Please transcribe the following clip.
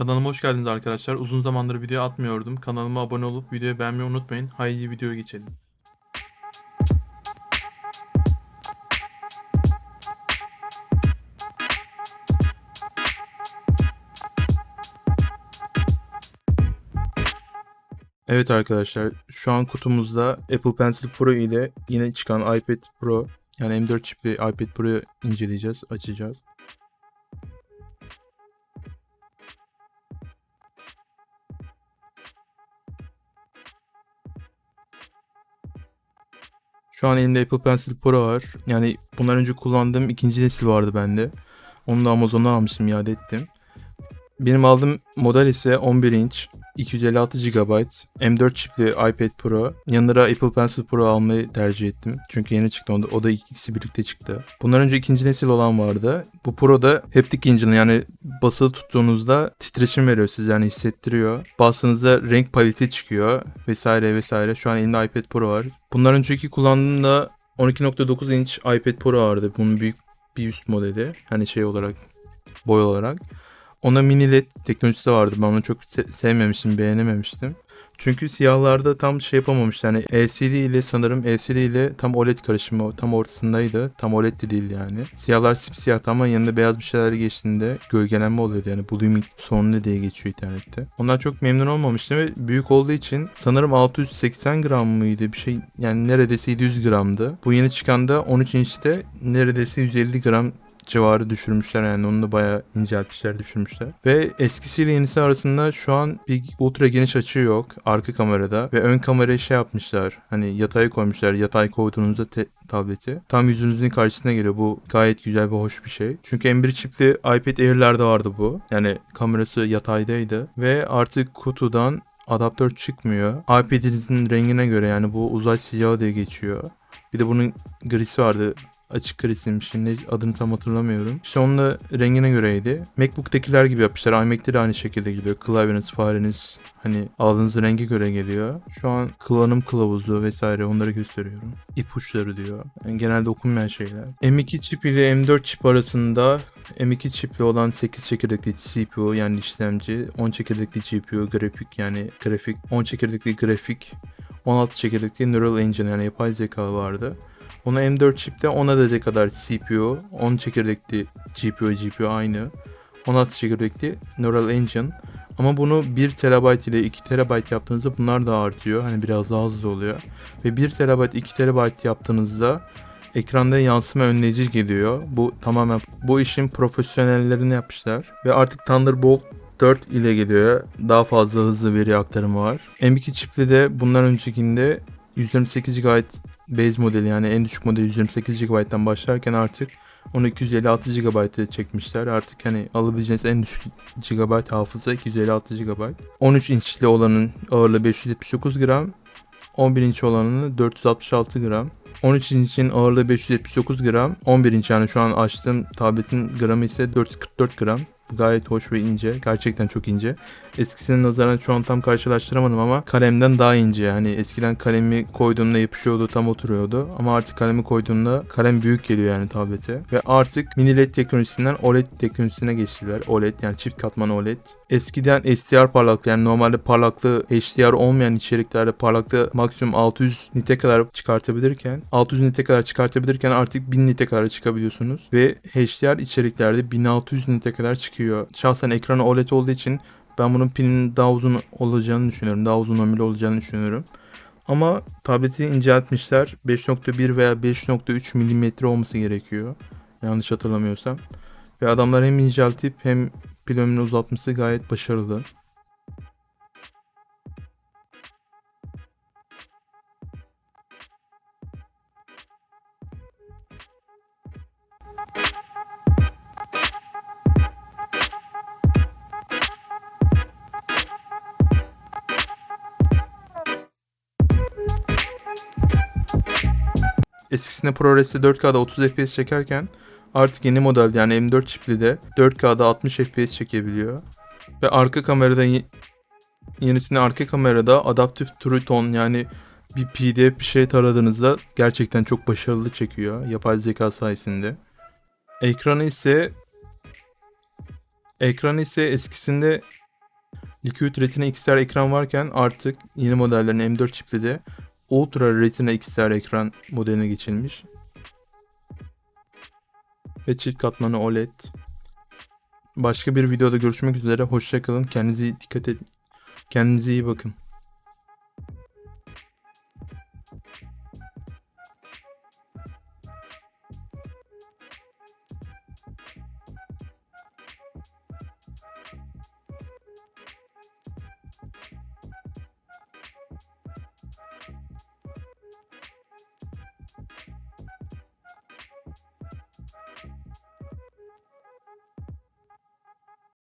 Kanalıma hoş geldiniz arkadaşlar. Uzun zamandır video atmıyordum. Kanalıma abone olup videoyu beğenmeyi unutmayın. Haydi videoya geçelim. Evet arkadaşlar şu an kutumuzda Apple Pencil Pro ile yine çıkan iPad Pro yani M4 çipli iPad Pro'yu inceleyeceğiz, açacağız. Şu an elimde Apple Pencil Pro var. Yani bundan önce kullandığım ikinci nesil vardı bende. Onu da Amazon'dan almıştım, iade ettim. Benim aldığım model ise 11 inç, 256 GB, M4 çipli iPad Pro. Yanlara Apple Pencil Pro almayı tercih ettim. Çünkü yeni çıktı, o da, o da ikisi birlikte çıktı. Bundan önce ikinci nesil olan vardı. Bu Pro'da haptic engine yani basılı tuttuğunuzda titreşim veriyor size yani hissettiriyor. Bastığınızda renk paleti çıkıyor vesaire vesaire. Şu an elimde iPad Pro var. Bundan önceki kullandığımda 12.9 inç iPad Pro vardı. Bunun büyük bir üst modeli. Hani şey olarak boy olarak. Ona mini led teknolojisi vardı. Ben onu çok se- sevmemiştim, beğenememiştim. Çünkü siyahlarda tam şey yapamamıştı. Yani LCD ile sanırım LCD ile tam OLED karışımı tam ortasındaydı. Tam OLED de değil yani. Siyahlar simsiyahtı ama yanında beyaz bir şeyler geçtiğinde gölgelenme oluyordu. Yani blooming sorunu diye geçiyor internette. Ondan çok memnun olmamıştım ve büyük olduğu için sanırım 680 gram mıydı bir şey yani neredeyse 700 gramdı. Bu yeni çıkan da 13 inçte neredeyse 150 gram civarı düşürmüşler yani onu da bayağı inceltmişler düşürmüşler. Ve eskisiyle yenisi arasında şu an bir ultra geniş açı yok arka kamerada ve ön kamerayı şey yapmışlar hani yatay koymuşlar yatay koyduğunuzda tableti tam yüzünüzün karşısına geliyor bu gayet güzel ve hoş bir şey. Çünkü M1 çipli iPad Air'lerde vardı bu yani kamerası yataydaydı ve artık kutudan adaptör çıkmıyor. iPad'inizin rengine göre yani bu uzay siyahı diye geçiyor. Bir de bunun grisi vardı açık grisiymiş. Şimdi adını tam hatırlamıyorum. İşte onun da rengine göreydi. MacBook'takiler gibi yapmışlar. iMac'te de aynı şekilde geliyor. Klavyeniz, fareniz hani aldığınız renge göre geliyor. Şu an kullanım kılavuzu vesaire onları gösteriyorum. İpuçları diyor. Yani genelde okunmayan şeyler. M2 çip ile M4 çip arasında M2 çipli olan 8 çekirdekli CPU yani işlemci, 10 çekirdekli GPU, grafik yani grafik, 10 çekirdekli grafik, 16 çekirdekli Neural Engine yani yapay zeka vardı. Ona M4 çipte 10 adede kadar CPU, 10 çekirdekli GPU, GPU aynı. 16 çekirdekli Neural Engine. Ama bunu 1 TB ile 2 TB yaptığınızda bunlar da artıyor. Hani biraz daha hızlı oluyor. Ve 1 TB 2 TB yaptığınızda ekranda yansıma önleyici geliyor. Bu tamamen bu işin profesyonellerini yapmışlar. Ve artık Thunderbolt 4 ile geliyor. Daha fazla hızlı veri aktarımı var. M2 çipli de bundan öncekinde 128 GB base modeli yani en düşük modeli 128 GB'dan başlarken artık onu 256 GB'e çekmişler. Artık hani alabileceğiniz en düşük GB hafıza 256 GB. 13 inçli olanın ağırlığı 579 gram. 11 inç olanın 466 gram. 13 inçin ağırlığı 579 gram. 11 inç yani şu an açtığım tabletin gramı ise 444 gram. Gayet hoş ve ince. Gerçekten çok ince. Eskisinin nazaran şu an tam karşılaştıramadım ama kalemden daha ince. Yani eskiden kalemi koyduğunda yapışıyordu tam oturuyordu. Ama artık kalemi koyduğunda kalem büyük geliyor yani tablete. Ve artık mini LED teknolojisinden OLED teknolojisine geçtiler. OLED yani çift katman OLED. Eskiden SDR parlaklığı yani normalde parlaklığı HDR olmayan içeriklerde parlaklığı maksimum 600 nite kadar çıkartabilirken 600 nite kadar çıkartabilirken artık 1000 nite kadar çıkabiliyorsunuz. Ve HDR içeriklerde 1600 nite kadar çıkıyor. Şahsen ekranı OLED olduğu için ben bunun pilinin daha uzun olacağını düşünüyorum. Daha uzun ömürlü olacağını düşünüyorum. Ama tableti inceltmişler. 5.1 veya 5.3 milimetre olması gerekiyor. Yanlış hatırlamıyorsam. Ve adamlar hem inceltip hem pil ömrünü uzatması gayet başarılı. Eskisinde ProRes'te 4K'da 30 FPS çekerken artık yeni model yani M4 çipli de 4K'da 60 FPS çekebiliyor. Ve arka kamerada ye- yenisini arka kamerada adaptif True Tone yani bir PDF bir şey taradığınızda gerçekten çok başarılı çekiyor yapay zeka sayesinde. Ekranı ise ekranı ise eskisinde Liquid Retina XDR ekran varken artık yeni modellerin M4 çipli de Ultra Retina XDR ekran modeline geçilmiş. Ve çift katmanı OLED. Başka bir videoda görüşmek üzere. Hoşçakalın. Kendinize dikkat edin. Kendinize iyi bakın.